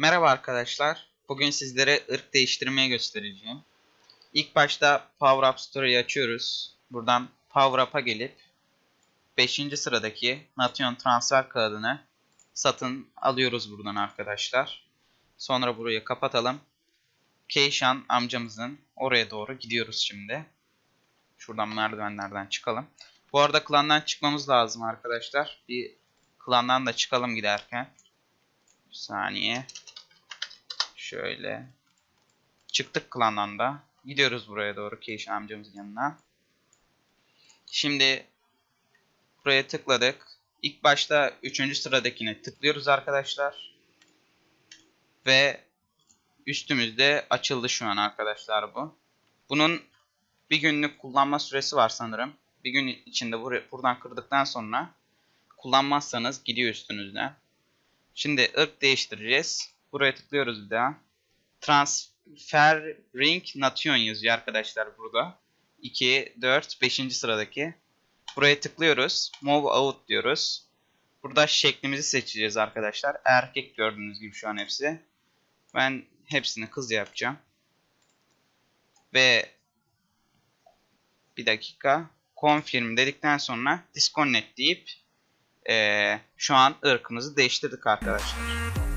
Merhaba arkadaşlar. Bugün sizlere ırk değiştirmeyi göstereceğim. İlk başta Power Up Story'yi açıyoruz. Buradan Power Up'a gelip 5. sıradaki Nation transfer kağıdını satın alıyoruz buradan arkadaşlar. Sonra burayı kapatalım. Keyshan amcamızın oraya doğru gidiyoruz şimdi. Şuradan merdivenlerden çıkalım. Bu arada klandan çıkmamız lazım arkadaşlar. Bir klandan da çıkalım giderken. Bir saniye. Şöyle. Çıktık klandan da. Gidiyoruz buraya doğru Keyshan amcamızın yanına. Şimdi buraya tıkladık. İlk başta 3. sıradakine tıklıyoruz arkadaşlar. Ve üstümüzde açıldı şu an arkadaşlar bu. Bunun bir günlük kullanma süresi var sanırım. Bir gün içinde bur- buradan kırdıktan sonra kullanmazsanız gidiyor üstünüzden. Şimdi ırk değiştireceğiz. Buraya tıklıyoruz bir daha. Transfer Ring Nation yazıyor arkadaşlar burada. 2, 4, 5. sıradaki. Buraya tıklıyoruz. Move Out diyoruz. Burada şeklimizi seçeceğiz arkadaşlar. Erkek gördüğünüz gibi şu an hepsi. Ben hepsini kız yapacağım. Ve bir dakika. Confirm dedikten sonra disconnect deyip eee, şu an ırkımızı değiştirdik arkadaşlar.